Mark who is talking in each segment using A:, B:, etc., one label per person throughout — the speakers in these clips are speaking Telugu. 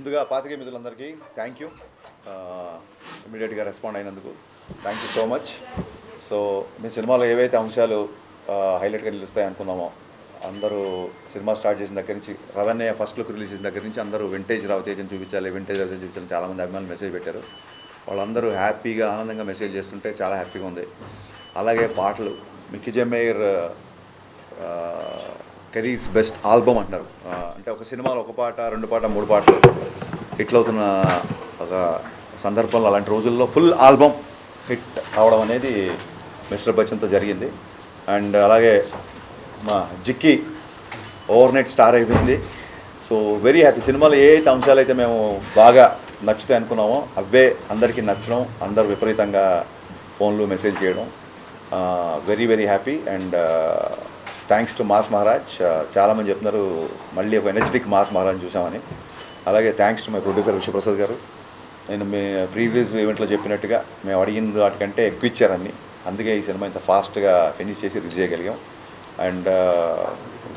A: ముందుగా పాతికే మిత్రులందరికీ థ్యాంక్ యూ ఇమీడియట్గా రెస్పాండ్ అయినందుకు thank you so much so మీ సినిమాలో ఏవైతే అంశాలు హైలైట్గా నిలుస్తాయి అనుకున్నామో అందరూ సినిమా స్టార్ట్ చేసిన దగ్గర నుంచి రవణ్య ఫస్ట్ లుక్ రిలీజ్ చేసిన దగ్గర నుంచి అందరూ వింటేజ్ రవితేజని చూపించాలి వింటేజ్ రవితేజ్ చూపించాలి చాలామంది అభిమానులు మెసేజ్ పెట్టారు. వాళ్ళందరూ హ్యాపీగా ఆనందంగా మెసేజ్ చేస్తుంటే చాలా హ్యాపీగా ఉంది. అలాగే పాటలు Mickey J Meyer career's best album అంటారు. అంటే ఒక సినిమాలో ఒక పాట రెండు పాట మూడు పాటలు హిట్లు అవుతున్న ఒక సందర్భంలో అలాంటి రోజుల్లో ఫుల్ ఆల్బమ్ హిట్ అవడం అనేది మిస్టర్ బచ్చన్తో జరిగింది. అండ్ అలాగే మా జిక్కి ఓవర్ నైట్ స్టార్ అయిపోయింది. So very happy. సినిమాలో ఏ అయితే అంశాలు అయితే మేము బాగా నచ్చుతాయి అనుకున్నామో అవే అందరికీ నచ్చడం అందరు విపరీతంగా ఫోన్లు మెసేజ్ చేయడం very very happy. And thanks to mass Maharaj. చాలామంది చెప్తున్నారు మళ్ళీ ఒక ఎనర్జెటిక్ మాస్ మహారాజ్ చూసామని. అలాగే thanks to my producer Vishwaprasad garu. నేను మీ ప్రీవియస్ ఈవెంట్లో చెప్పినట్టుగా మేము అడిగిన వాటికంటే ఎక్కువ ఇచ్చారని అందుకే ఈ సినిమా ఇంత ఫాస్ట్గా ఫినిష్ చేసి రిలీజ్ చేయగలిగాం. And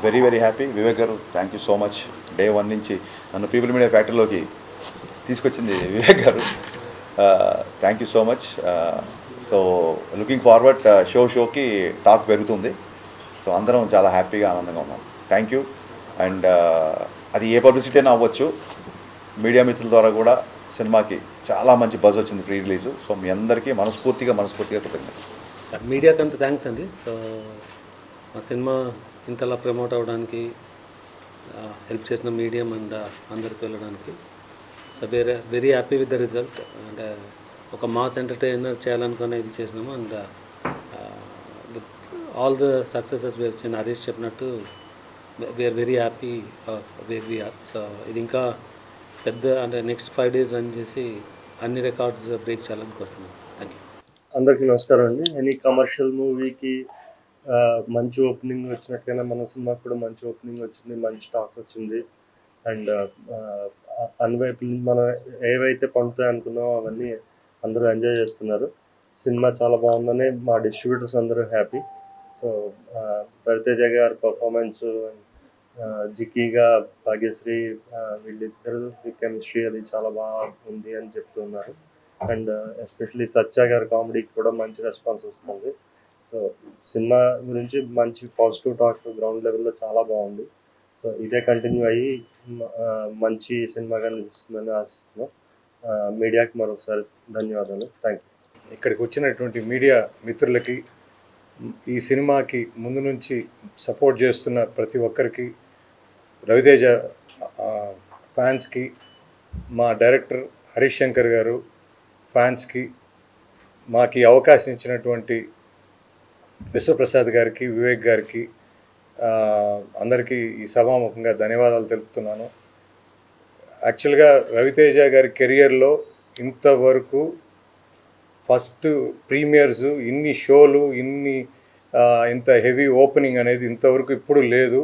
A: very very happy Vivek garu thank you so much day one నుంచి నన్ను పీపుల్ మీడియా ఫ్యాక్టరీలోకి తీసుకొచ్చింది Vivek garu. Thank you so much so looking forward show షోకి టాక్ పెరుగుతుంది. సో అందరం చాలా హ్యాపీగా ఆనందంగా ఉన్నాం. థ్యాంక్ యూ అండ్ అది ఏ పబ్లిసిటీ అయినా అవ్వచ్చు. మీడియా మిత్రుల ద్వారా కూడా సినిమాకి చాలా మంచి బజ్ వచ్చింది ప్రీ రిలీజ్ సో మీ అందరికీ మనస్ఫూర్తిగా మనస్ఫూర్తిగా కృతజ్ఞత
B: మీడియాకి అంత థ్యాంక్స్ అండి. సో మా సినిమా ఇంతలా ప్రమోట్ అవ్వడానికి హెల్ప్ చేసిన మీడియం అండ్ అందరికి వెళ్ళడానికి. So very very happy with the result and ఒక మాస్ ఎంటర్టైనర్ చేయాలనుకునే ఇది చేసినాము. And all the successes we've seen Harish చెప్పినట్టు we are very happy where we are so ఇది ఇంకా పెద్ద అంటే నెక్స్ట్ ఫైవ్ డేస్ రన్ చేసి అన్ని రికార్డ్స్ బ్రేక్ చేయాలని కోరుతున్నాను థ్యాంక్ యూ
C: అందరికీ నమస్కారం అండి. ఎనీ కమర్షియల్ మూవీకి మంచి ఓపెనింగ్ వచ్చినట్టుగానే మన సినిమాకి కూడా మంచి ఓపెనింగ్ వచ్చింది మంచి టాక్ వచ్చింది. అండ్ అన్ని వైపుల మనం ఏవైతే పండుతాయి అనుకున్నామో అవన్నీ అందరూ ఎంజాయ్ చేస్తున్నారు. సినిమా చాలా బాగుందని మా డిస్ట్రిబ్యూటర్స్ అందరూ హ్యాపీ రవితేజ గారి పర్ఫార్మెన్స్ జిక్కీగా భాగ్యశ్రీ వీళ్ళిద్దరు కెమిస్ట్రీ అది చాలా బాగా ఉంది అని చెప్తున్నారు అండ్ ఎస్పెషలీ సత్య గారి కామెడీకి కూడా మంచి రెస్పాన్స్ వస్తుంది. సో సినిమా గురించి మంచి పాజిటివ్ టాక్ గ్రౌండ్ లెవెల్లో చాలా బాగుంది. సో ఇదే కంటిన్యూ అయ్యి మంచి సినిమాగా నిలుస్తుందని ఆశిస్తున్నాం. మీడియాకి మరొకసారి ధన్యవాదాలు. థ్యాంక్ యూ
D: ఇక్కడికి వచ్చినటువంటి మీడియా మిత్రులకి ఈ సినిమాకి ముందు నుంచి సపోర్ట్ చేస్తున్న ప్రతి ఒక్కరికి రవితేజ ఫ్యాన్స్కి మా డైరెక్టర్ హరీష్ శంకర్ గారు ఫ్యాన్స్కి మాకు అవకాశం ఇచ్చినటువంటి విశ్వప్రసాద్ గారికి వివేక్ గారికి అందరికీ ఈ సభాముఖంగా ధన్యవాదాలు తెలుపుతున్నాను. యాక్చువల్గా రవితేజ గారి కెరియర్లో ఇంతవరకు ఫస్ట్ ప్రీమియర్స్ ఇన్ని షోలు ఇన్ని ఇంత హెవీ ఓపెనింగ్ అనేది ఇంతవరకు ఇప్పుడు లేదు.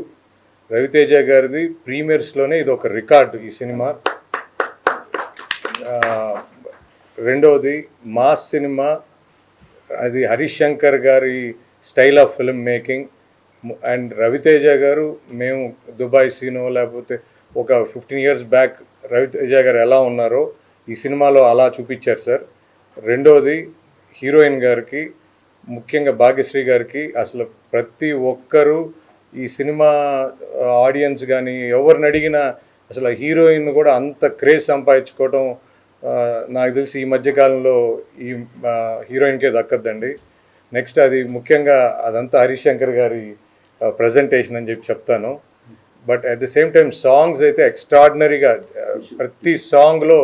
D: రవితేజ గారిది ప్రీమియర్స్లోనే ఇది ఒక రికార్డు ఈ సినిమా. రెండవది మాస్ సినిమా. అది Harish Shankar garu style of film making. And Raviteja garu మేము దుబాయ్ సీనో లేకపోతే ఒక ఫిఫ్టీన్ ఇయర్స్ బ్యాక్ రవితేజ గారు ఎలా ఉన్నారో ఈ సినిమాలో అలా చూపించారు సార్. రెండోది హీరోయిన్ గారికి ముఖ్యంగా భాగ్యశ్రీ గారికి అసలు ప్రతి ఒక్కరూ ఈ సినిమా ఆడియన్స్ కానీ ఎవరిని అడిగినా అసలు ఆ హీరోయిన్ కూడా అంత క్రేజ్ సంపాదించుకోవడం నాకు తెలిసి ఈ మధ్యకాలంలో ఈ హీరోయిన్కే దక్కద్దండి. నెక్స్ట్ అది ముఖ్యంగా అదంతా హరీష్ శంకర్ గారి ప్రజెంటేషన్ అని చెప్పి చెప్తాను. But at the same time songs అయితే ఎక్స్ట్రాడినరీగా ప్రతి సాంగ్లో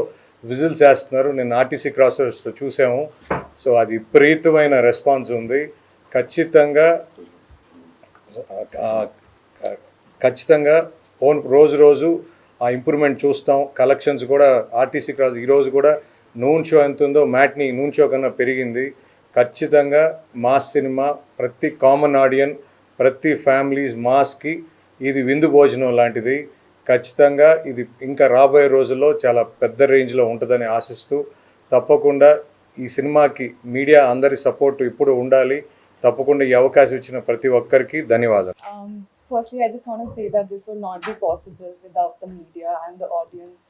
D: విజిల్స్ వేస్తున్నారు. నేను ఆర్టీసీ క్రాసర్స్లో చూసాము. సో అది విపరీతమైన రెస్పాన్స్ ఉంది. ఖచ్చితంగా ఖచ్చితంగా ఓన్ రోజు రోజు ఆ ఇంప్రూవ్మెంట్ చూస్తాం. కలెక్షన్స్ కూడా ఆర్టీసీ క్రాస్ ఈరోజు కూడా నూన్ షో ఎంత ఉందో మ్యాట్ని నూన్ షో కన్నా పెరిగింది. ఖచ్చితంగా మాస్ సినిమా ప్రతి కామన్ ఆడియన్ ప్రతి ఫ్యామిలీస్ మాస్కి ఇది విందు భోజనం లాంటిది. ఖచ్చితంగా ఇది ఇంకా రాబోయే రోజుల్లో చాలా పెద్ద రేంజ్లో ఉంటుందని ఆశిస్తూ తప్పకుండా ఈ సినిమాకి మీడియా అందరి సపోర్ట్ ఇప్పుడు ఉండాలి తప్పకుండా ఈ అవకాశం ఇచ్చిన ప్రతి ఒక్కరికి ధన్యవాదాలు
E: firstly, I just want to say that this would not be possible without the media and the audience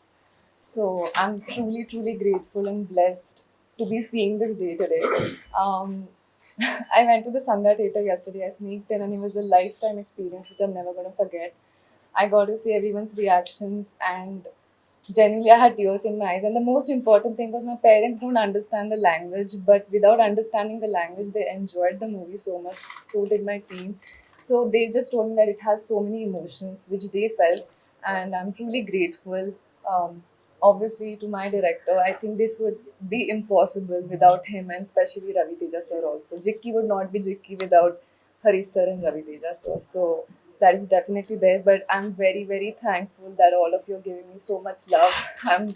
E: So I'm truly, truly grateful and blessed to be seeing this day today. Um, I went to the Sandhya Theatre yesterday. I sneaked in, and it was a lifetime experience which I'm never going to forget. I got to see everyone's reactions, and genuinely, I had tears in my eyes. And the most important thing was my parents don't understand the language, but without understanding the language, they enjoyed the movie so much. So did my team. So they just told me that it has so many emotions which they felt, and I'm truly grateful. Um, obviously, to my director, I think this would be impossible without him, and especially Ravi Teja sir also. Jikki would not be Jikki without Harish sir and Ravi Teja sir. So that is definitely there. But I'm very, very thankful that all of you are giving me so much love. I'm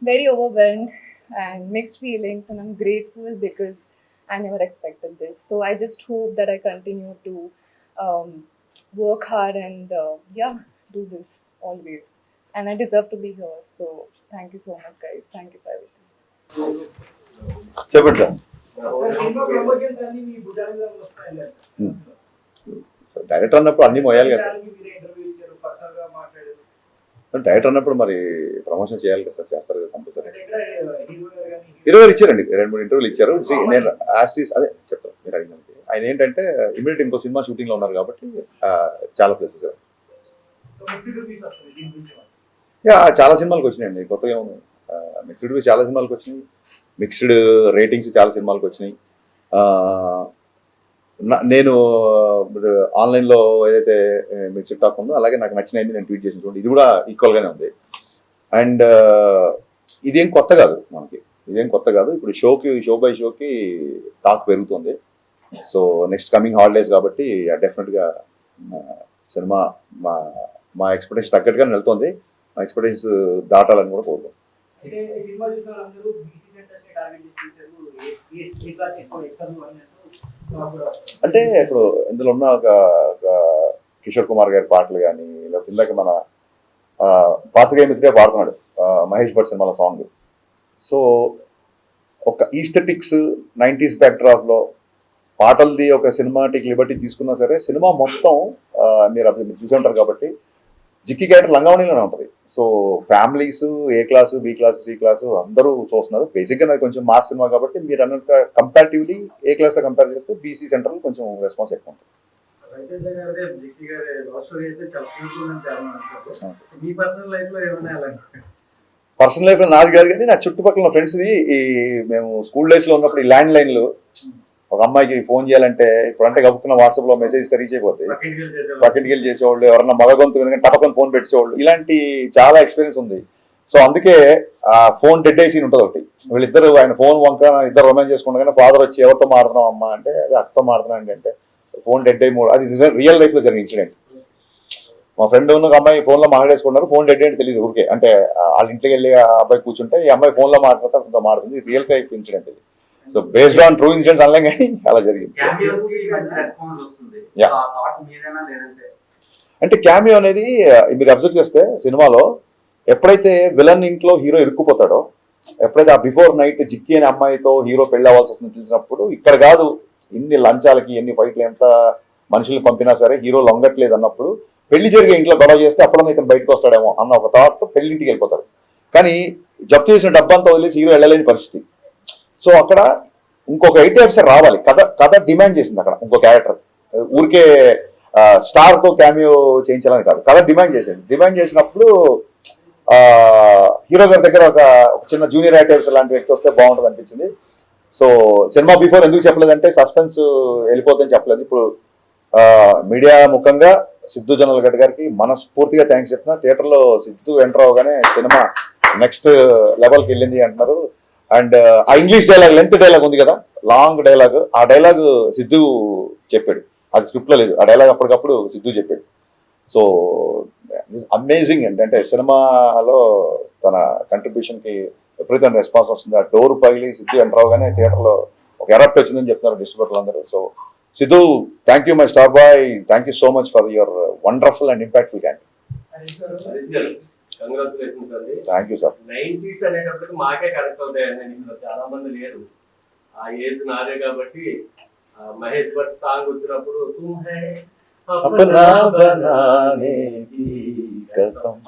E: very overwhelmed and mixed feelings, and I'm grateful because I never expected this. So I just hope that I continue to um, work hard and uh, yeah, do this always. And I deserve to be here. So thank you so much, guys. Thank you for everything.
A: చెప్పండి సార్ డైరెక్టర్ అన్నప్పుడు అన్ని మోయాలి కదా. డైరెక్టర్ అన్నప్పుడు మరి ప్రమోషన్ చేయాలి కదా సార్ చేస్తారు కదా కంపల్సరీ ఇరవై ఇచ్చారండి రెండు మూడు ఇంటర్వ్యూలు ఇచ్చారు. నేను యాస్టీస్ అదే చెప్తాను మీరు అడిగినందుకు. ఆయన ఏంటంటే ఇమీడియట్ ఇంకో సినిమా షూటింగ్లో ఉన్నారు కాబట్టి చాలా ప్లేసెస్ చాలా సినిమాలకు వచ్చినాయండి కొత్తగా ఏముంది మిక్స్డ్ చాలా సినిమాలకు వచ్చినాయి. మిక్స్డ్ రేటింగ్స్ చాలా సినిమాలకు వచ్చినాయి. నేను ఆన్లైన్లో ఏదైతే మీరు టాక్ ఉందో అలాగే నాకు నచ్చినవి నేను ట్వీట్ చేసిన చూడండి. ఇది కూడా ఈక్వల్గానే ఉంది. అండ్ ఇదేం కొత్త కాదు మనకి. ఇదేం కొత్త కాదు. ఇప్పుడు షోకి షో బై షోకి టాక్ పెరుగుతుంది. సో నెక్స్ట్ కమింగ్ హాలిడేస్ కాబట్టి డెఫినెట్గా సినిమా మా మా ఎక్స్పెక్టేషన్ తగ్గట్టుగానే వెళ్తుంది. మా ఎక్స్పెక్టేషన్స్ దాటాలని కూడా కోరుకుంటున్నాం.
F: అంటే సినిమా
A: అంటే ఇప్పుడు ఇందులో ఉన్న ఒక కిషోర్ కుమార్ గారి పాటలు కానీ లేకపోతే ఇందాక మన ఆ, మిత్రే పాడుతున్నాడు మహేష్ భట్ సినిమాలో సాంగ్. సో ఒక ఈస్థెటిక్స్ నైంటీస్ బ్యాక్డ్రాప్లో పాటలది ఒక సినిమాటిక్ లిబర్టీ తీసుకున్నా సరే సినిమా మొత్తం మీరు అప్పుడు మీరు చూసి ఉంటారు కాబట్టి జిక్కి క్యారెక్టర్ లంగావణిలోనే ఉంటుంది. So families A class B class C class అందరూ చూస్తున్నారు. బేసిక్గా అది కొంచెం మాస్ సినిమా కాబట్టి మీరు అన్నట్టుగా కంపారిటివ్లీ ఏ క్లాస్ కంపేర్ చేస్తే బీసీ సెంటర్లో కొంచెం రెస్పాన్స్ ఎక్కువ ఉంటుంది.
G: స్టోరీ పర్సనల్
A: లైఫ్లో నాది కాదు కానీ నా చుట్టుపక్కల ఫ్రెండ్స్ది ఈ మేము స్కూల్ డేస్లో ఉన్నప్పుడు ఈ ల్యాండ్ లైన్లు ఒక అమ్మాయికి ఫోన్ చేయాలంటే ఇప్పుడు అంటే గబుక్కున్న వాట్సాప్లో మెసేజ్ రీచ్ అయిపోతాయి
G: పక్కింటికి వెళ్ళి. చేసేవాళ్ళు.
A: ఎవరన్నా మగ గొంతు వినగానే టపకం ఫోన్ పెట్టేవాళ్ళు ఇలాంటి చాలా ఎక్స్పీరియన్స్ ఉంది. సో అందుకే ఆ ఫోన్ డెడ్ సీన్ ఉంటుంది ఒకటి. వీళ్ళిద్దరు ఆయన ఫోన్ వంక ఇద్దరు రొమాన్స్ చేసుకుండగానే ఫాదర్ వచ్చి ఎవరితో మాడుతున్నాం అమ్మా? అంటే అది మాడుతున్నా అండి అంటే ఫోన్ డెడ్ అయ్యి మూడు అది రియల్ లైఫ్లో జరిగిన ఇన్సిడెంట్ మా ఫ్రెండ్ ఉన్న ఒక అమ్మాయి ఫోన్లో మాట్లాడేసుకున్నారు ఫోన్ డెడ్ అంటే తెలియదు ఊరికే. అంటే వాళ్ళ ఇంటికి వెళ్ళి ఆ అబ్బాయి కూర్చుంటే ఈ అమ్మాయి ఫోన్లో మాట్లాడితే మాడుతుంది రియల్ లైఫ్ ఇన్సిడెంట్ ఇది. So based on true incidents అనలేం కానీ అలా జరిగింది.
H: థాట్
A: అంటే క్యామియో అనేది మీరు అబ్జర్వ్ చేస్తే సినిమాలో ఎప్పుడైతే విలన్ ఇంట్లో హీరో ఇరుక్కుపోతాడో ఎప్పుడైతే ఆ బిఫోర్ నైట్ జిక్కి అనే అమ్మాయితో హీరో పెళ్ళి అవ్వాల్సి వస్తుంది తెలిసినప్పుడు ఇక్కడ కాదు ఇన్ని లంచాలకి ఎన్ని ఫైట్లు ఎంత మనుషులు పంపినా సరే హీరో లొంగట్లేదు అన్నప్పుడు పెళ్ళి జరిగే ఇంట్లో గొడవ చేస్తే అప్పుడన్నా ఇతను బయటకు వస్తాడేమో అన్న ఒక థాట్తో పెళ్ళింటికి వెళ్ళిపోతాడు. కానీ జప్తు చేసిన డబ్బంతా వదిలేసి హీరో వెళ్ళలేని పరిస్థితి. సో అక్కడ ఇంకొక ఐటీ ఆఫీసర్ రావాలి. కథ కథ డిమాండ్ చేసింది అక్కడ ఇంకో క్యారెక్టర్. ఊరికే స్టార్తో క్యామియో చేయించాలని కాదు. కథ డిమాండ్ చేసింది. డిమాండ్ చేసినప్పుడు హీరో గారి దగ్గర ఒక ఒక చిన్న జూనియర్ ఐటీ ఆఫీసర్ లాంటి వ్యక్తి వస్తే బాగుంటుంది అనిపించింది. సో సినిమా బిఫోర్ ఎందుకు చెప్పలేదంటే సస్పెన్స్ వెళ్ళిపోతుందని చెప్పలేదు. ఇప్పుడు మీడియా ముఖంగా సిద్ధు జనరల్ గడ్ గారికి మనస్ఫూర్తిగా థ్యాంక్స్ చెప్తున్నా. థియేటర్లో సిద్ధు ఎంటర్ అవగానే సినిమా నెక్స్ట్ లెవెల్కి వెళ్ళింది అంటున్నారు. అండ్ ఆ ఇంగ్లీష్ డైలాగ్ లెంత్ డైలాగ్ ఉంది కదా? లాంగ్ డైలాగ్ ఆ డైలాగ్ సిద్ధు చెప్పాడు. అది స్క్రిప్ట్లో లేదు. ఆ డైలాగ్ అప్పటికప్పుడు సిద్ధు చెప్పాడు. సో అమేజింగ్ అండి అంటే సినిమాలో తన కంట్రిబ్యూషన్కి రెస్పాన్స్ వస్తుంది ఆ డోర్ పగిలి సిద్ధు ఎంటర్ అవగానే థియేటర్లో ఒక ఎరప్ట్ వచ్చిందని చెప్తున్నారు డిస్ట్రిబ్యూటర్లు అందరూ. So Siddhu thank you my star boy thank you so much for your wonderful and impactful క్యాంటీ
F: Harish garu
I: Harish గారు కంగ్రాచులేషన్స్ అండి
A: థ్యాంక్ యూ సార్
I: నైన్టీస్ అనేటప్పటికి మాకే కనెక్ట్ అవుతాయండి ఇందులో చాలా మంది లేరు. ఆ ఏజ్ నాదే కాబట్టి మహేష్ భట్ సాంగ్ వచ్చినప్పుడు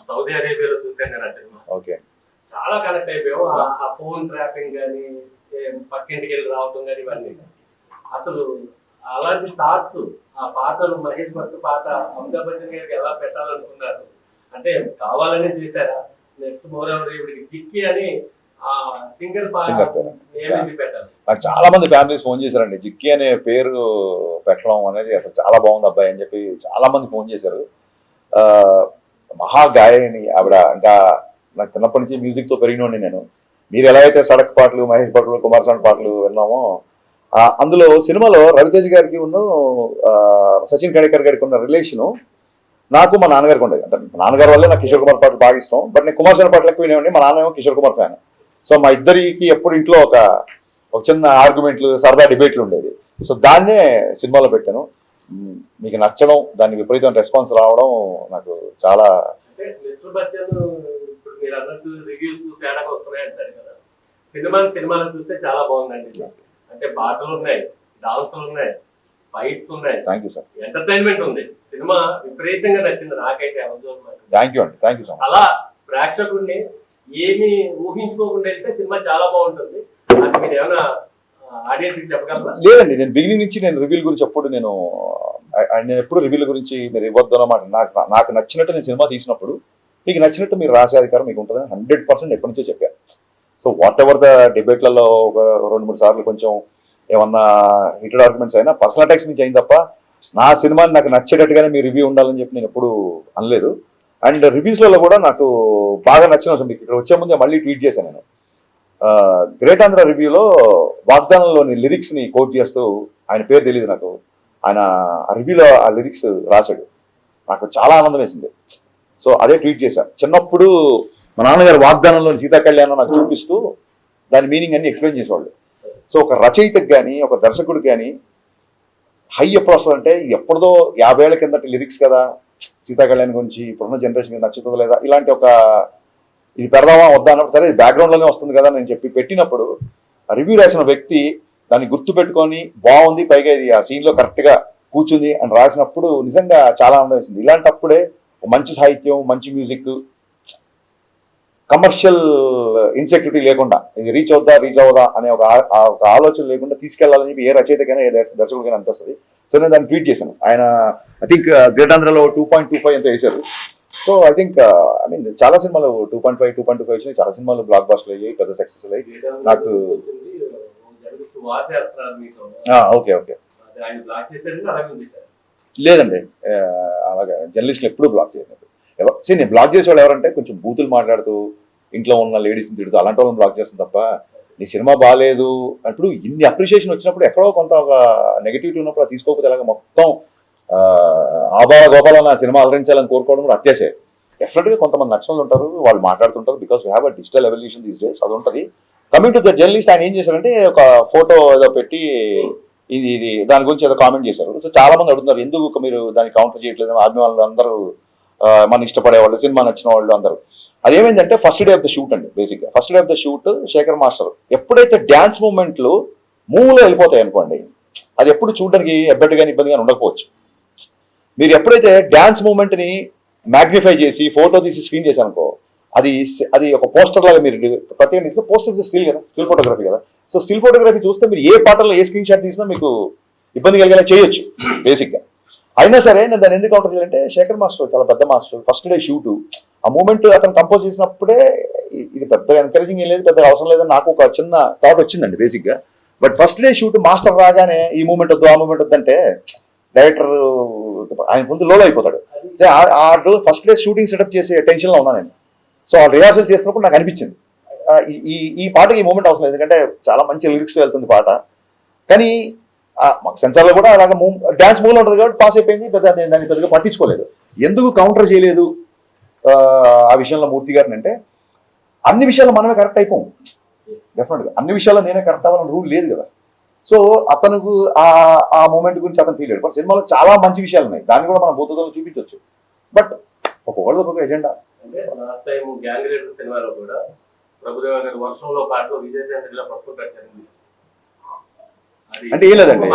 I: సౌదీ అరేబియాలో చూశాను నేను ఆ సినిమా.
A: ఓకే.
I: చాలా కనెక్ట్ అయిపోయాం ఆ- ఫోన్ ట్రాపింగ్ కానీ పక్కింటికి వెళ్ళి రావటం కానీ ఇవన్నీ. అసలు అలాంటి థాట్స్ ఆ పాటలు మహేష్ భట్ పాట అమితాబ్ బచ్చన్ గారికి ఎలా పెట్టాలనుకున్నారు? అంటే కావాలనే చేశారా? నెక్స్ట్ మోరవర్ జిక్కి అని సింగర్
A: నాకు చాలా మంది ఫ్యామిలీస్ ఫోన్ చేశారండి. జిక్కి అనే పేరు పెట్టడం అనేది అసలు చాలా బాగుంది అబ్బాయి అని చెప్పి చాలా మంది ఫోన్ చేశారు. ఆ, మహా గాయని ఆవిడ. ఇంకా నాకు చిన్నప్పటి నుంచి మ్యూజిక్తో పెరిగినోండి నేను. మీరు ఎలా అయితే సడక్ పాటలు మహేష్ పాటలు కుమార్ సాంగ్ పాటలు విన్నామో అందులో సినిమాలో రవితేజ గారికి ఉన్న సచిన్ కణికర్ గారికి ఉన్న రిలేషను నాకు మా నాన్నగారికి ఉండేది. అంటే మా నాన్నగారి వల్లే నాకు కిషోర్ కుమార్ పాటలు బాగా ఇష్టం. బట్ నేను కుమార్ సార్ పాటలు ఎక్కువ వినేవాడిని మా నాన్నేమో కిషోర్ కుమార్ ఫ్యాన్. సో మా ఇద్దరికి ఎప్పుడు ఇంట్లో ఒక ఒక చిన్న ఆర్గ్యుమెంట్లు సరదా డిబేట్లు ఉండేది సో దాన్నే సినిమాలో పెట్టాను. మీకు నచ్చడం దానికి విపరీతమైన రెస్పాన్స్ రావడం నాకు చాలా
I: సినిమా సినిమాలు చూస్తే చాలా బాగుందండి. అంటే పాటలు ఉన్నాయి డాన్సులు ఉన్నాయి. ఫైట్స్ ఉన్నాయి
A: థ్యాంక్ యూ సార్
I: ఎంటర్టైన్మెంట్ ఉంది. సినిమా విపరీతంగా నచ్చింది నాకైతే అమెజాన్.
A: థ్యాంక్ యూ అండి. థ్యాంక్ యూ సో మచ్
I: అలా ప్రేక్షకుడిని ఏమి ఊహించుకోకుండా వెళ్తే సినిమా చాలా బాగుంటుంది. అది మీరు ఏమైనా
A: లేదండి నేను బిగినింగ్ నుంచి నేను రివ్యూల గురించి ఎప్పుడు నేను నేను ఎప్పుడు రివ్యూల గురించి మీరు ఇవ్వద్దు అన్నమాట. నాకు నాకు నచ్చినట్టు నేను సినిమా తీసినప్పుడు మీకు నచ్చినట్టు మీరు రాసే అధికారం మీకు ఉంటుందని హండ్రెడ్ పర్సెంట్ ఎప్పటి నుంచో చెప్పాను సో వాట్ ఎవర్ ద డిబేట్లలో ఒక రెండు మూడు సార్లు కొంచెం ఏమన్నా హిటెడ్ ఆర్గ్యుమెంట్స్ అయినా పర్సనల్ అటాక్స్ నుంచి అయింది తప్ప నా సినిమాని నాకు నచ్చేటట్టుగానే మీ రివ్యూ ఉండాలని చెప్పి నేను ఎప్పుడు అనలేదు. అండ్ రివ్యూస్లలో కూడా నాకు బాగా నచ్చిన అంశం ఇక్కడ వచ్చే ముందే మళ్ళీ ట్వీట్ చేశాను నేను. గ్రేట్ ఆంధ్ర రివ్యూలో వాగ్దానంలోని లిరిక్స్ని కోట్ చేస్తూ ఆయన పేరు తెలియదు నాకు. ఆయన ఆ రివ్యూలో ఆ లిరిక్స్ రాశాడు. నాకు చాలా ఆనందం వేసింది. సో అదే ట్వీట్ చేశాను చిన్నప్పుడు మా నాన్నగారు వాగ్దానంలోని సీతా కళ్యాణం నాకు చూపిస్తూ దాని మీనింగ్ అన్ని ఎక్స్ప్లెయిన్ చేసేవాళ్ళు. సో ఒక రచయితకు కానీ ఒక దర్శకుడికి కానీ హై ఎప్పుడు వస్తుంది అంటే ఎప్పుడుదో యాభై ఏళ్ళ కిందటి లిరిక్స్ కదా. సీతాకళ్యాణ్ గురించి ఇప్పుడున్న జనరేషన్కి నచ్చుతుందో లేదా ఇలాంటి ఒక ఇది పెడదామా వద్దా అన్నప్పుడు సరే ఇది వస్తుంది కదా నేను చెప్పి పెట్టినప్పుడు రివ్యూ రాసిన వ్యక్తి దాన్ని గుర్తు పెట్టుకొని బాగుంది పైగా ఇది ఆ సీన్లో కరెక్ట్గా కూర్చుంది అని రాసినప్పుడు నిజంగా చాలా ఆనందం వేసింది. ఇలాంటప్పుడే ఒక మంచి సాహిత్యం మంచి మ్యూజిక్ కమర్షియల్ ఇన్సెక్యూరిటీ లేకుండా ఇది రీచ్ అవుద్దా రీచ్ అవుదా అనే ఒక ఆలోచన లేకుండా తీసుకెళ్ళాలని చెప్పి ఏ రచయితకైనా ఏ దర్- దర్శకుడికైనా అనిపిస్తుంది. సో నేను దాన్ని ట్వీట్ చేశాను. ఆయన ఐ థింక్ గ్రేట్ ఆంధ్రలో టూ పాయింట్ టూ ఫైవ్ ఎంత వేశారు. So I think I mean చాలా సినిమాలు two point five two point two five వచ్చినాయి. చాలా సినిమాలు బ్లాక్ బాస్టర్ అయ్యాయి పెద్ద సక్సెస్ అయ్యాయి. నాకు ఓకే ఓకే. లేదండి అలాగే జర్నలిస్టులు ఎప్పుడూ బ్లాక్ చేయలేదు. ఎవ- సరే నేను బ్లాక్ చేసేవాళ్ళు ఎవరంటే కొంచెం బూతులు మాట్లాడుతూ ఇంట్లో ఉన్న లేడీస్ని తిడుతూ అలాంటి వాళ్ళని బ్లాక్ చేస్తాను తప్ప నీ సినిమా బాగాలేదు అప్పుడు ఇన్ని అప్రిషియేషన్ వచ్చినప్పుడు ఎక్కడో కొంత ఒక నెగిటివిటీ ఉన్నప్పుడు అది తీసుకోకపోతే ఇలాగ మొత్తం ఆ, ఆబాల గోపాల నా సినిమా అలరించాలని కోరుకోవడం కూడా అత్యాశే డెఫినెట్గా కొంతమంది నచ్చలు ఉంటారు వాళ్ళు మాట్లాడుతుంటారు because we have a digital evolution these days అది ఉంటుంది. కమింగ్ టు ద జర్నలిస్ట్ ఆయన ఏం చేశారంటే ఒక ఫోటో ఏదో పెట్టి ఇది ఇది దాని గురించి ఏదో కామెంట్ చేశారు. సో చాలా మంది అడుగుతున్నారు ఎందుకు మీరు దాన్ని కౌంటర్ చేయట్లేదు ఆర్మీ వాళ్ళు అందరూ మన ఇష్టపడే వాళ్ళు సినిమా నచ్చిన వాళ్ళు అందరూ. అదేమైందంటే first day of the shoot అండి బేసిక్గా first day of the shoot Shekhar master. ఎప్పుడైతే డ్యాన్స్ మూమెంట్లు మూవ్లో వెళ్ళిపోతాయి అనుకోండి అది ఎప్పుడు చూడడానికి ఎబ్బెట్టుగా ఇబ్బందిగా ఉండకపోవచ్చు. మీరు ఎప్పుడైతే డ్యాన్స్ మూమెంట్ని మ్యాగ్నిఫై చేసి ఫోటో తీసి స్క్రీన్ చేశారనుకో అది అది ఒక పోస్టర్ లాగా మీరు ప్రతి పోస్టర్ స్టిల్ కదా స్టిల్ ఫోటోగ్రఫీ కదా. సో స్టిల్ ఫోటోగ్రఫీ చూస్తే మీరు ఏ పాటలో ఏ స్క్రీన్ షాట్ తీసినా మీకు ఇబ్బంది కలిగేలా చేయొచ్చు బేసిక్గా అయినా సరే నేను దాన్ని ఎందుకు కౌంటర్ చేయాలంటే శేఖర్ మాస్టర్ చాలా పెద్ద మాస్టర్. ఫస్ట్ డే షూటు ఆ మూమెంట్ అతను కంపోజ్ చేసినప్పుడే ఇది పెద్దగా ఎంకరేజింగ్ ఏం లేదు పెద్దగా అవసరం లేదని నాకు ఒక చిన్న థాట్ వచ్చిందండి బేసిక్గా but first day shoot master రాగానే ఈ మూమెంట్ వద్దు ఆ మూమెంట్ వద్దంటే అంటే డైరెక్టర్ ఆయన ముందు లోలో అయిపోతాడు. అదే ఆ- రోజు ఫస్ట్ డే షూటింగ్ సెటప్ చేసే టెన్షన్లో ఉన్నా నేను. సో ఆ రిహార్సల్ చేసినప్పుడు నాకు అనిపించింది. ఈ- ఈ పాటకి ఈ మూమెంట్ అవసరం లేదు. ఎందుకంటే చాలా మంచి లిరిక్స్ వెళ్తుంది పాట. కానీ సెన్సార్లో కూడా అలాగే మూవ్ డ్యాన్స్ మూవ్లో ఉంటుంది కాబట్టి పాస్ అయిపోయింది పెద్ద దాన్ని పెద్దగా పట్టించుకోలేదు. ఎందుకు కౌంటర్ చేయలేదు? ఆ, విషయంలో మూర్తి గారిని అంటే అన్ని విషయాలు మనమే కరెక్ట్ అయిపోం డెఫినెట్గా అన్ని విషయాల్లో నేనే కరెక్ట్ అవ్వాలని రూల్ లేదు కదా. సో అతనుకు ఆ ఆ మూమెంట్ గురించి అతను ఫీల్ అయ్యాడు బట్ సినిమాలో చాలా మంచి విషయాలు ఉన్నాయి. దాన్ని కూడా మనం భూతలో చూపించవచ్చు బట్ ఒక్కొక్కళ్ళది ఒక్కొక్క ఎజెండా
I: అంటే లాస్ట్ టైం గ్యాంగ్ లీడర్ సినిమాలో కూడా ప్రభుదేవ గారి వర్షంలో పాటు విజయశాంతి ఇలా పట్టుకుంటారు
A: అంటే ఏం లేదండి.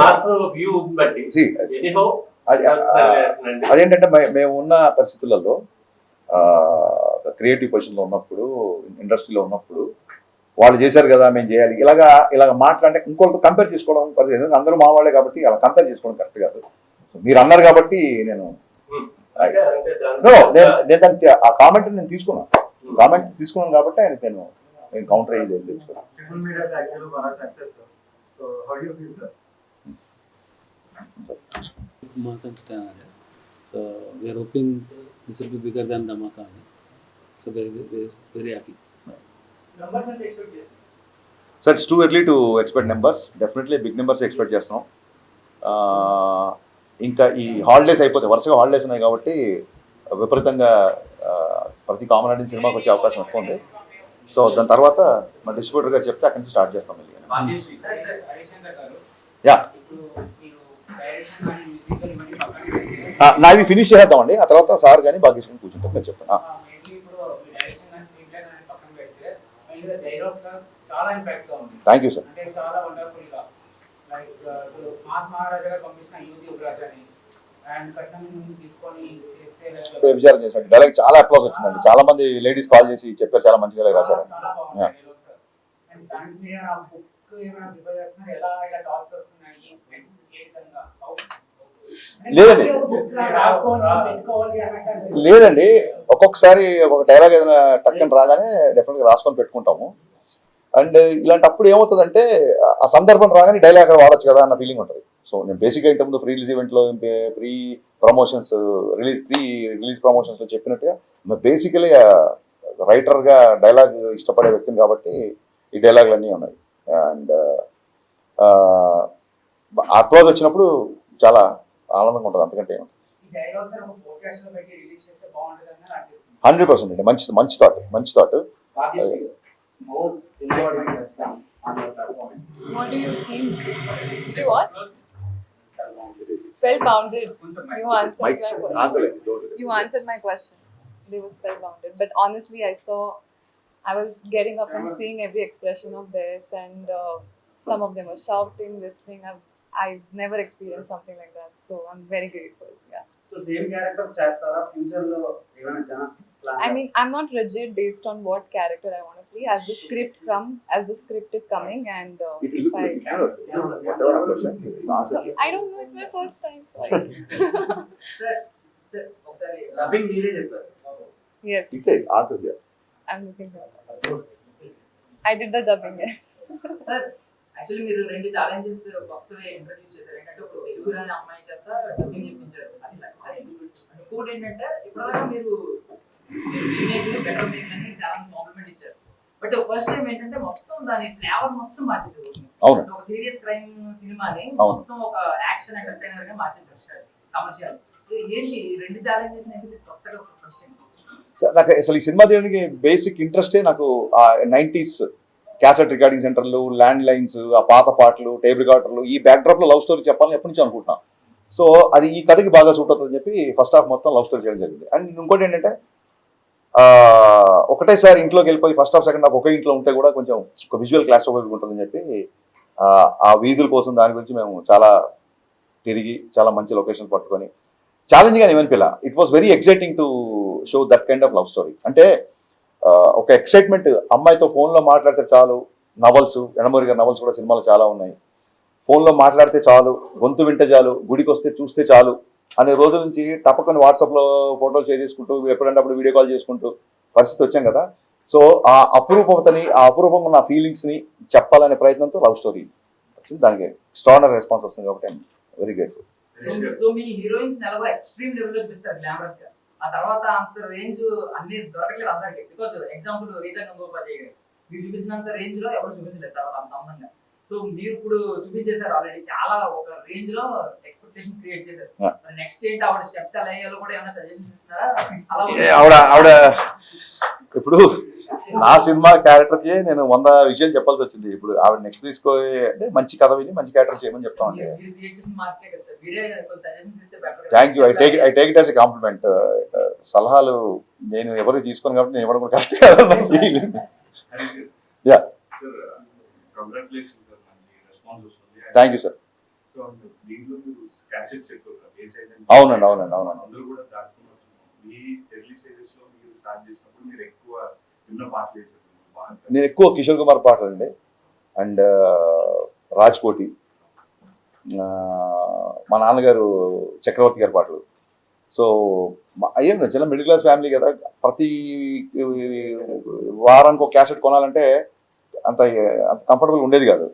A: అదేంటంటే మే- మేము ఉన్న పరిస్థితులలో ఆ, క్రియేటివ్ పొజిషన్లో ఉన్నప్పుడు ఇండస్ట్రీలో ఉన్నప్పుడు వాళ్ళు చేశారు కదా మేము చేయాలి. ఇలాగా ఇలాగ మాట్లాడే ఇంకొకరితో కంపేర్ చేసుకోవడం పరిస్థితి. ఎందుకంటే అందరూ మా వాళ్ళే కాబట్టి అలా కంపేర్ చేసుకోవడం కరెక్ట్ కాదు. సో మీరు అన్నారు కాబట్టి నేను No, నేను ఆ కామెంట్ నేను తీసుకున్నాను. కామెంట్ తీసుకున్నాను కాబట్టి ఆయన నేను నేను కౌంటర్ అయ్యేది ఏం
G: so feel sir
B: mass entertainer. So we are hoping this will be bigger than Dhamaka. So very, happy.
A: Sir it's too early to expect numbers definitely big numbers expect చేస్తాం ఆ, ఇంకా ఈ హాలిడేస్ అయిపోతాయి వరుసగా హాలిడేస్ ఉన్నాయి కాబట్టి విపరీతంగా ప్రతి కామన్ ఆడియన్స్ సినిమాకి వచ్చే అవకాశం ఎక్కువ ఉంది సో దాని తర్వాత మా డిస్ట్రిబ్యూటర్ గారు చెప్తే అక్కడి నుంచి స్టార్ట్ చేస్తాం మళ్ళీ యా.
F: ఇప్పుడు మీరు డైరెక్షన్ కానీ మ్యూజికల్ ఇవన్నీ పక్కన పెడితే
A: ఆ, నావి ఫినిష్ చేద్దామండి ఆ తర్వాత సార్ కానీ భాగ్యశ్రీ కూర్చుంటాం మీరు చెప్పండి. థ్యాంక్ యూ సార్
F: అంటే చాలా వండర్ఫుల్గా. లైక్ ఇప్పుడు మాస్ మహారాజా గారు పంపించిన యూత్ యువరాజ్ అని అండ్ కట్నం తీసుకొని
A: విచారం చేశాడు? డైలాగ్ చాలా అప్లాస్ వచ్చిందండి. చాలా మంది లేడీస్ కాల్ చేసి చెప్పారు చాలా మంచిగా డైలాగ్ రాశారు. లేదండి. లేదండి. ఒక్కొక్కసారి ఒక్కొక్క డైలాగ్ ఏదైనా టక్కని రాగానే డెఫినెట్గా రాసుకొని పెట్టుకుంటాము. అండ్ ఇలాంటప్పుడు ఏమవుతుందంటే ఆ సందర్భం రాగానే డైలాగ్ అక్కడ వాడచ్చు కదా అన్న ఫీలింగ్ ఉంటుంది. సో నేను బేసిక్గా ఇంతకుముందు ప్రీ రిలీజ్ ఈవెంట్లో pre promotions release pre release ప్రమోషన్స్లో చెప్పినట్టుగా బేసికలీ రైటర్గా డైలాగ్ ఇష్టపడే వ్యక్తిని కాబట్టి ఈ డైలాగులు అన్నీ ఉన్నాయి అండ్ అప్రోజ్ వచ్చినప్పుడు చాలా ఆనందంగా ఉంటుంది. అంతకంటే ఏమి
F: ఈ డైలాగ్స్ ఒక పోడ్కాస్ట్లో పెట్టి రిలీజ్ చేస్తే బాగుంటుంది అని అనిపిస్తుంది
A: హండ్రెడ్ పర్సెంట్ అండి. మంచి మంచి థాట్ మంచి thought
E: What do you think? Did you watch? Spellbounded. You answered my question. You answered my question. They were spellbounded. But honestly, I saw, I was getting up and seeing every expression of theirs, and uh, some of them were shouting, listening. I've, I've never experienced something like that. So I'm very grateful. Yeah.
F: So same characters చేస్తారా ఫ్యూచర్ లో ఏమైనా chance
E: I mean, I'm not rigid based on what character I want to play. As the script come, as the script is coming, and uh, if I, so, I don't know. It's my first time. Sorry.
F: Sir sir ఒకసారి రబ్బింగ్ మీరే చెప్పారు
E: yes,
A: answer
E: I'm looking for. I did the dubbing. Yes.
F: Sir actually మీరు రెండు ఛాలెంజెస్ కొత్తగా ఇంట్రడ్యూస్ చేశారు ఏంటంటే ఇప్పుడు ఎలుగురు అనే అమ్మాయి చేత డబ్బింగ్ చెప్పించారు ఇంకోటి ఏంటంటే ఇప్పటిదాకా మీరు బెటర్ అని చాలా కాంప్లిమెంట్ ఇచ్చారు. బట్ ఫస్ట్ టైం ఏంటంటే మొత్తం దాని ఫ్లేవర్ మొత్తం మార్చేసారు. ఒక సీరియస్ క్రైమ్ సినిమాని. మొత్తం ఒక యాక్షన్ ఎంటర్టైనర్గా మార్చేసారు కమర్షియల్ ఏంటి రెండు ఛాలెంజెస్ కొత్తగా ఫస్ట్ టైం
A: నాకు అసలు ఈ సినిమా తీయడానికి బేసిక్ ఇంట్రెస్టే నాకు ఆ నైంటీస్ క్యాసెట్ రికార్డింగ్ సెంటర్లు ల్యాండ్ లైన్స్ ఆ పాత పాటలు టేప్ రికార్డర్లు ఈ బ్యాక్డ్రాప్లో లవ్ స్టోరీ చెప్పాలని ఎప్పటి నుంచి అనుకుంటున్నాను. సో అది ఈ కథకి బాగా సూట్ అవుతుందని చెప్పి ఫస్ట్ హాఫ్ మొత్తం లవ్ స్టోరీ చేయడం జరిగింది. అండ్ ఇంకోటి ఏంటంటే ఒకటేసారి ఇంట్లోకి వెళ్ళిపోయి ఫస్ట్ హాఫ్ సెకండ్ హాఫ్ ఒకే ఇంట్లో ఉంటే కూడా కొంచెం ఒక విజువల్ క్లాస్ ఉంటుందని చెప్పి ఆ, వీధుల కోసం దాని గురించి మేము చాలా తిరిగి చాలా మంచి లొకేషన్ పట్టుకొని ఛాలెంజింగ్ అని ఏమనిపిల్ల it was very exciting to show that kind of love story అంటే ఒక ఎక్సైట్మెంట్ అమ్మాయితో ఫోన్లో మాట్లాడితే చాలు నవల్స్ ఎనమూరి గారి నవల్స్ కూడా సినిమాలు చాలా ఉన్నాయి. ఫోన్లో మాట్లాడితే చాలు గొంతు వింటే చాలు గుడికి వస్తే చూస్తే చాలు అనే రోజుల నుంచి టపక్కని వాట్సాప్లో ఫోటోలు షేర్ చేసుకుంటూ ఎప్పుడంటే అప్పుడు వీడియో కాల్ చేసుకుంటూ పరిస్థితి వచ్చాం కదా. సో ఆ అపురూపతని ఆ అపురూపంగా ఉన్న ఫీలింగ్స్ని చెప్పాలనే ప్రయత్నంతో లవ్ స్టోరీ వచ్చింది. దానికి స్ట్రాంగర్ రెస్పాన్స్ వస్తుంది కాబట్టి ఐమ్ వెరీ గ్రేట్ఫుల్
F: సో మీ హీరోయిన్స్ నెలలో ఎక్స్ట్రీమ్ లెవెల్ చూపిస్తారు గ్లామరస్గా. ఆ తర్వాత అంత రేంజ్ అన్ని దొరకలేదు అందరికి. బికాస్ ఎగ్జాంపుల్ రీచా గంగోపాధ్యాయ మీరు చూపించినంత రేంజ్లో ఎవరు చూపించలేదు తర్వాత అంత అందంగా. సో మీరు ఇప్పుడు చూపించేశారు ఆల్రెడీ చాలా ఒక రేంజ్లో ఎక్స్పెక్టేషన్స్ క్రియేట్ చేశారు. నెక్స్ట్ ఏంటి? ఆవిడ స్టెప్స్ ఎలా వేయాలో కూడా ఏమైనా సజెషన్స్
A: ఏ, ఆవిడ ఆవిడ ఇప్పుడు నా సినిమా క్యారెక్టర్కి నేను వంద విషయాలు చెప్పాల్సి వచ్చింది. ఇప్పుడు ఆవిడ నెక్స్ట్ తీసుకో అంటే మంచి కథ విని మంచి క్యారెక్టర్ చేయమని చెప్తా ఉంటే. Thank you I take I take it as a compliment సలహాలు నేను ఎవరికి తీసుకోను కాబట్టి నేను ఇవ్వడం కూడా ఫీలింగ్ యా
J: కంగ్రాచులేషన్ సార్ మంచి రెస్పాన్స్ వస్తుంది
A: థ్యాంక్ యూ సార్ అవునండి, అవునండి, అవునండి. నేను ఎక్కువ కిషోర్ కుమార్ పాటలు అండి అండ్ రాజ్కోటి. మా నాన్నగారు చక్రవర్తి గారి పాటలు. సో అయ్యండి చిన్న మిడిల్ క్లాస్ ఫ్యామిలీ కదా. ప్రతి వారానికి ఒక క్యాసెట్ కొనాలంటే అంత అంత కంఫర్టబుల్ ఉండేది కాదు.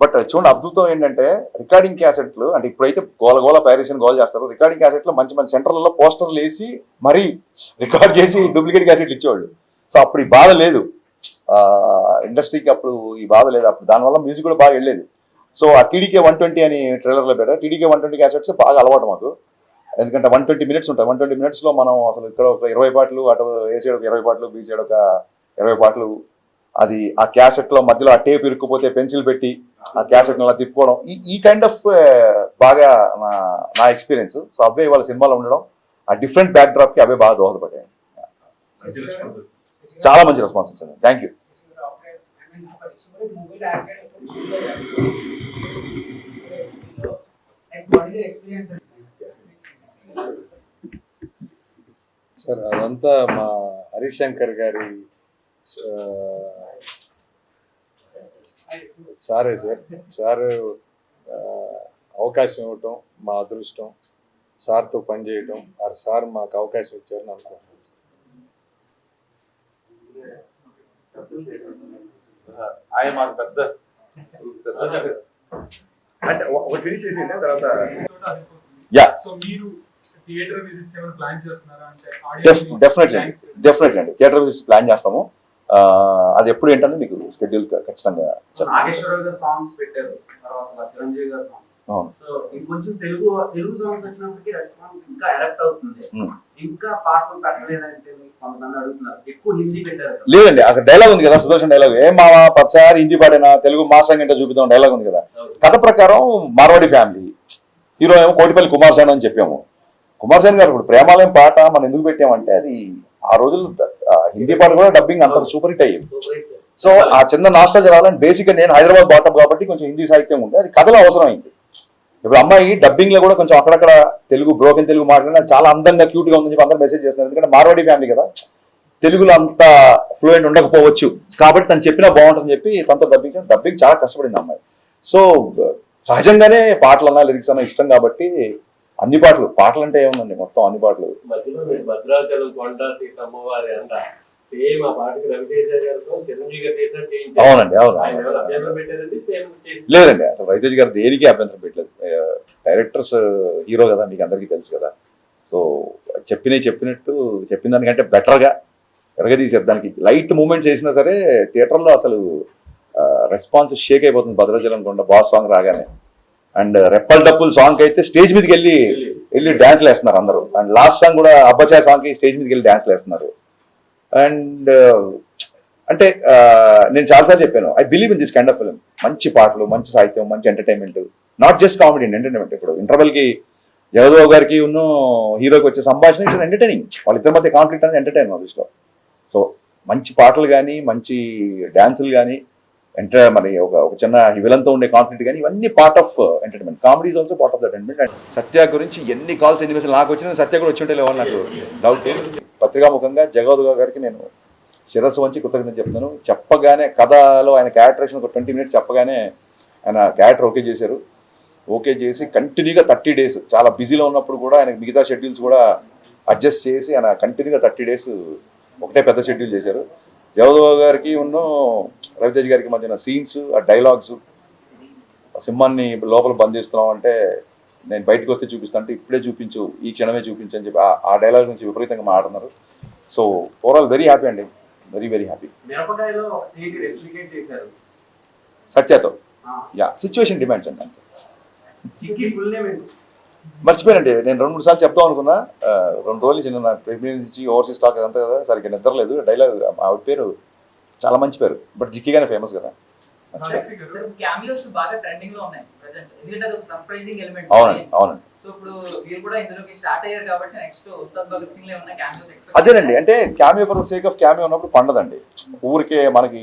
A: బట్ చూడండి అద్భుతం ఏంటంటే రికార్డింగ్ క్యాసెట్లు అంటే ఇప్పుడైతే గోల గోల పైరేషన్ గోల్ చేస్తారు. రికార్డింగ్ క్యాసెట్లు మంచి మంచి సెంటర్లలో పోస్టర్లు వేసి మరీ రికార్డ్ చేసి డూప్లికేట్ క్యాసెట్లు ఇచ్చేవాళ్ళు. సో అప్పుడు ఈ బాధ లేదు. ఇండస్ట్రీకి అప్పుడు ఈ బాధ లేదు. అప్పుడు దానివల్ల మ్యూజిక్ కూడా బాగా వెళ్ళేది. సో ఆ టీడీకే వన్ ట్వంటీ అని ట్రైలర్లో పెట్టారు. టీడీకే వన్ ట్వంటీ క్యాసెట్స్ బాగా అలవాటు మాకు. ఎందుకంటే వన్ ట్వంటీ మినిట్స్ ఉంటాయి. వన్ ట్వంటీ మినిట్స్లో మనం అసలు ఇక్కడ ఒక ఇరవై పాటలు అటు ఏ సైడ్ ఒక ఇరవై పాటలు బీ సైడ్ ఒక ఇరవై పాటలు అది ఆ క్యాసెట్లో మధ్యలో ఆ టేప్ ఇరుక్కుపోతే పెన్సిల్ పెట్టి ఆ క్యాసెట్ అలా తిప్పుకోవడం. ఈ ఈ కైండ్ ఆఫ్ uh, బాగా నా నా ఎక్స్పీరియన్స్ సో అవే ఇవాళ సినిమాలో ఉండడం. ఆ డిఫరెంట్ బ్యాక్ డ్రాప్కి అవే బాగా దోహదపడ్డాయి చాలా మంచి రెస్పాన్స్ వచ్చింది. థ్యాంక్ యూ
D: సార్ అదంతా మా హరిశంకర్ గారి సారే సార్. సార్ అవకాశం ఇవ్వటం మా అదృష్టం. సార్తో పనిచేయటం ఆ సార్ మాకు అవకాశం ఇచ్చారని అనుకుంటున్నాను
A: ఆయన మాకు పెద్ద అంటే ఒక ఫినిష్ చేసి తర్వాత యా.
G: సో మీరు థియేటర్ విజిట్స్ ఏమైనా ప్లాన్ చేస్తున్నారా? అంటే
A: డెఫినెట్లీ అండి డెఫినెట్లీ అండి. థియేటర్ విజిట్స్ ప్లాన్ చేస్తాము. అది ఎప్పుడు ఏంటంటే మీకు షెడ్యూల్ ఖచ్చితంగా చెప్తాను.
H: నాగేశ్వరరావు గారు సాంగ్స్ పెట్టారు తర్వాత చిరంజీవి గారు సాంగ్స్
A: అవును.
H: సో ఇంకొంచెం తెలుగు తెలుగు సాంగ్స్ వచ్చినప్పటికీ రెస్పాన్స్ ఇంకా ఎరక్ట్ అవుతుంది. ఇంకా పాటలు పెట్టలేదంటే మీకు కొంతమంది అడుగుతున్నారు. ఎక్కువ హిందీ పెట్టారు. కదా.
A: లేదండి అక్కడ డైలాగ్ ఉంది కదా సుదర్శన్ డైలాగ్ ఏం మావా పచ్చారి హిందీ పాడినా తెలుగు మాసంగా ఏంటో చూపిద్దాం డైలాగ్ ఉంది కదా. కథ ప్రకారం మార్వాడి ఫ్యామిలీ హీరో ఏమో కోటిపల్లి కుమార్ సేన్ అని చెప్పాము. కుమార్ సేన్ గారు ఇప్పుడు ప్రేమాలయం పాట మనం ఎందుకు పెట్టామంటే అది ఆ రోజులు హిందీ పాట కూడా డబ్బింగ్ అంత సూపర్ హిట్ అయ్యింది. సో ఆ చిన్న నాస్టా రావాలని బేసిక్గా నేను హైదరాబాద్ బాటం కాబట్టి కొంచెం హిందీ సాహిత్యం ఉంది. అది కథలో అవసరం అయింది ఇప్పుడు అమ్మాయి డబ్బింగ్లో కూడా కొంచెం అక్కడక్కడ తెలుగు బ్రోకెన్ తెలుగు మాట్లాడినా చాలా అందంగా క్యూట్గా ఉందని చెప్పి అందరూ మెసేజ్ చేస్తున్నారు. ఎందుకంటే మార్వాడి ఫ్యామిలీ కదా. తెలుగులో అంత ఫ్లూయెంట్ ఉండకపోవచ్చు. కాబట్టి తను చెప్పినా బాగుంటుందని చెప్పి తనతో డబ్బింగ్ డబ్బింగ్ చాలా కష్టపడింది అమ్మాయి. సో సహజంగానే పాటలన్నా లిరిక్స్ అన్నా ఇష్టం కాబట్టి అన్ని పాటలు పాటలు అంటే ఏముందండి? మొత్తం అన్ని పాటలు.
I: మధ్యలో మీరు భద్రాచలం కొండ సీతమ్మ వారి అంట. సేమ్ ఆ పాటకి రవితేజ గారితో చిరంజీవి గారు చేసినట్టు చేయించారు.
A: అవునండి అవును.
I: ఆయన ఎవరు అభ్యంతరం పెట్టారండి? సేమ్ చేసి
A: లేదండి అసలు రైతేజ్ గారు దేనికి అభ్యంతరం పెట్టలేదు? డైరెక్టర్స్ హీరో కదా మీకు అందరికీ తెలుసు కదా. సో చెప్పినవి చెప్పినట్టు చెప్పిన దానికంటే బెటర్గా ఎరగదీశారు. దానికి లైట్ మూమెంట్స్ వేసినా సరే థియేటర్లో అసలు రెస్పాన్స్ షేక్ అయిపోతుంది భద్రాచలం కొండ బాస్ సాంగ్ రాగానే. అండ్ రెప్పల్ డప్పుల్ సాంగ్ అయితే స్టేజ్ మీదకి వెళ్ళి వెళ్ళి డాన్స్లు వేస్తున్నారు అందరూ. అండ్ లాస్ట్ సాంగ్ కూడా అబ్బచాయ్ సాంగ్కి స్టేజ్ మీదకి వెళ్ళి డాన్స్లు వేస్తున్నారు. అండ్ అంటే నేను చాలాసార్లు చెప్పాను I believe in this kind of film మంచి పాటలు మంచి సాహిత్యం మంచి entertainment not just comedy entertainment ఇప్పుడు. ఇంటర్వెల్కి కి గారికి ఉన్న హీరోకి వచ్చే సంభాషణ ఇట్స్ ఎంటర్టైనింగ్ వాళ్ళిద్దరి మధ్య కాన్ఫ్లిక్ట్ అనేది ఎంటర్టైన్ సో మంచి పాటలు కానీ మంచి డాన్సులు కానీ ఎంటర్ మరి ఒక ఒక చిన్న విలన్తో ఉండే కాన్ఫ్లిక్ట్ కానీ ఇవన్నీ part of entertainment comedy is also part of entertainment Satya గురించి ఎన్ని కాల్స్ ఎన్ని మెసేజ్ నాకు వచ్చిన సత్య కూడా వచ్చి ఉంటే లేవని నాకు డౌట్ పత్రికాముఖంగా జగదేవ్ గారికి నేను శిరస్సు వంచి కృతజ్ఞత చెప్తున్నాను. చెప్పగానే కథలో ఆయన క్యారెక్టరేషన్ ఒక ట్వంటీ మినిట్స్ చెప్పగానే ఆయన క్యారెక్టర్ ఓకే చేశారు. ఓకే చేసి కంటిన్యూగా థర్టీ డేస్ చాలా బిజీలో ఉన్నప్పుడు కూడా ఆయన మిగతా షెడ్యూల్స్ కూడా అడ్జస్ట్ చేసి ఆయన కంటిన్యూగా థర్టీ డేస్ ఒకటే పెద్ద షెడ్యూల్ చేశారు. జగదేవ్ గారికి ఉన్న రవితేజ్ గారికి మధ్యన సీన్స్ ఆ డైలాగ్స్ సింహాన్ని లోపల బంధిస్తున్నాం అంటే నేను బయటకు వస్తే చూపిస్తాను అంటే ఇప్పుడే చూపించు ఈ క్షణమే చూపించు అని చెప్పి ఆ- డైలాగ్ నుంచి విపరీతంగా మాట్లాడుతున్నారు సో ఓవరాల్ వెరీ హ్యాపీ అండి. వెరీ వెరీ హ్యాపీ సత్యతో? యా సిచ్యువేషన్ డిమాండ్స్ అండి మర్చిపోయానండి. నేను రెండు మూడు సార్లు చెప్తాం అనుకున్నా. రెండు రోజులు చిన్న నా ప్రెగ్నెన్సీ నుంచి ఓవర్సీస్ స్టాక్ అదంతా కదా సరిగ్గా నిద్రలేదు. డైలాగ్ ఆవిడ పేరు చాలా మంచి పేరు. బట్ జిక్కిగానే ఫేమస్ కదా. అవునండి అవునండి. అదేనండి. అంటే cameo for the sake of cameo ఉన్నప్పుడు పండదండి. ఊరికే మనకి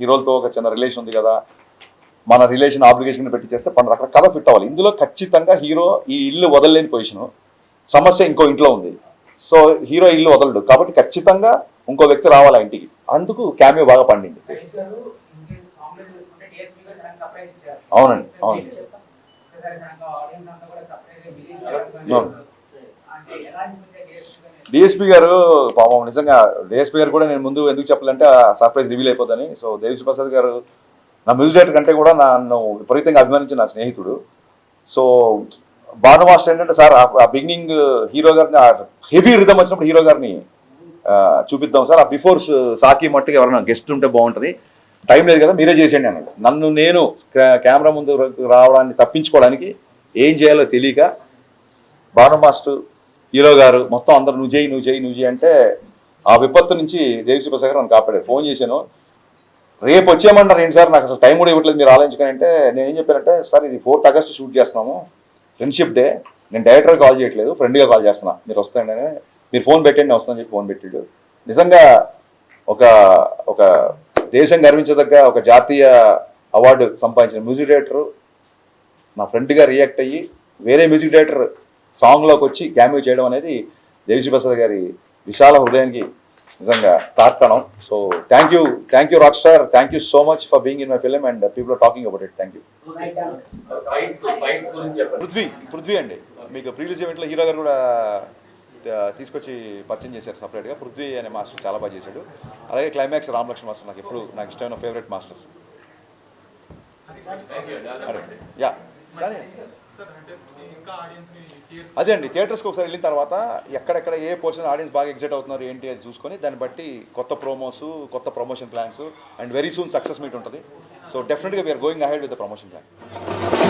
A: హీరోలతో ఒక చిన్న రిలేషన్ ఉంది కదా. మన రిలేషన్ ఆబ్లిగేషన్ పెట్టి చేస్తే పండదు అక్కడ కథ ఫిట్ అవ్వాలి. ఇందులో ఖచ్చితంగా హీరో ఈ ఇల్లు వదలలేని పొజిషన్ సమస్య ఇంకో ఇంట్లో ఉంది. సో హీరో ఇల్లు వదలడు. కాబట్టి ఖచ్చితంగా ఇంకో వ్యక్తి రావాలి ఇంటికి. అందుకు క్యామియో బాగా పండింది. అవునండి, అవును.
F: డిఎస్పీ గారు
A: పాపం నిజంగా డిఎస్పీ గారు కూడా నేను ముందు ఎందుకు చెప్పాలంటే సర్ప్రైజ్ రివీల్ అయిపోతుందని సో దేవిశ్రీ ప్రసాద్ గారు నా మ్యూజిక్ డైరెక్టర్ కంటే కూడా నన్ను విపరీతంగా అభిమానించిన నా స్నేహితుడు. సో భాను మాస్టర్ ఏంటంటే సార్ ఆ బిగినింగ్ హీరో గారిని హెవీ రిధం వచ్చినప్పుడు హీరో గారిని చూపిద్దాం సార్. ఆ బిఫోర్ సాకి మట్టుకు ఎవరైనా గెస్ట్ ఉంటే బాగుంటుంది. టైం లేదు కదా మీరే చేసేయండి అన్నాడు. నన్ను నేను కెమెరా ముందు రావడాన్ని తప్పించుకోవడానికి ఏం చేయాలో తెలియక భాను మాస్టర్ హీరో గారు మొత్తం అందరు నువ్వు చేయి నువ్వు చేయి నువ్వు చేయి అంటే ఆ విపత్తు నుంచి దేవి ప్రసాద్ నన్ను కాపాడారు. ఫోన్ చేశాను. రేపు వచ్చేయమన్నారు ఏంటి సార్? నాకు అసలు టైం కూడా ఇవ్వట్లేదు మీరు ఆలోచించకండి అంటే నేను ఏం చెప్పానంటే సార్ ఇది ఫోర్త్ ఆగస్ట్ షూట్ చేస్తున్నాము. Friendship day. నేను డైరెక్టర్ కాల్ చేయట్లేదు ఫ్రెండ్గా కాల్ చేస్తున్నా. మీరు వస్తాయండి మీరు ఫోన్ పెట్టండి నేను వస్తానని చెప్పి ఫోన్ పెట్టాడు. నిజంగా ఒక ఒక దేశం గర్వించదగ్గ ఒక జాతీయ అవార్డు సంపాదించిన మ్యూజిక్ డైరెక్టర్ నా ఫ్రెండ్గా రియాక్ట్ అయ్యి వేరే మ్యూజిక్ డైరెక్టర్ సాంగ్లోకి వచ్చి క్యామియో చేయడం అనేది దేవిశ్రీ ప్రసాద్ గారి విశాల హృదయానికి నిజంగా తార్కణం so thank you thank you rock star thank you so much for being in my film and people are talking
I: about it thank you
A: Prithvi Prithvi అండి. మీకు ప్రీలీజ్ ఈవెంట్లో హీరో గారు కూడా తీసుకొచ్చి పరిచయం చేశారు సపరేట్గా పృథ్వీ అనే మాస్టర్ చాలా బాగా చేశాడు. అలాగే క్లైమాక్స్ రామలక్ష్మణ మాస్టర్ నాకు ఎప్పుడు నాకు ఇష్టమైన ఫేవరెట్ మాస్టర్స్ యా. కానీ అదే అండి థియేటర్స్కి ఒకసారి వెళ్ళిన తర్వాత ఎక్కడెక్కడ ఏ పోర్షన్ ఆడియన్స్ బాగా ఎగ్జైట్ అవుతున్నారు ఏంటి అది చూసుకొని దాన్ని బట్టి కొత్త ప్రోమోస్ కొత్త promotion plans and very soon success meet ఉంటుంది. సో డెఫినెట్గా we're going ahead with the promotion plan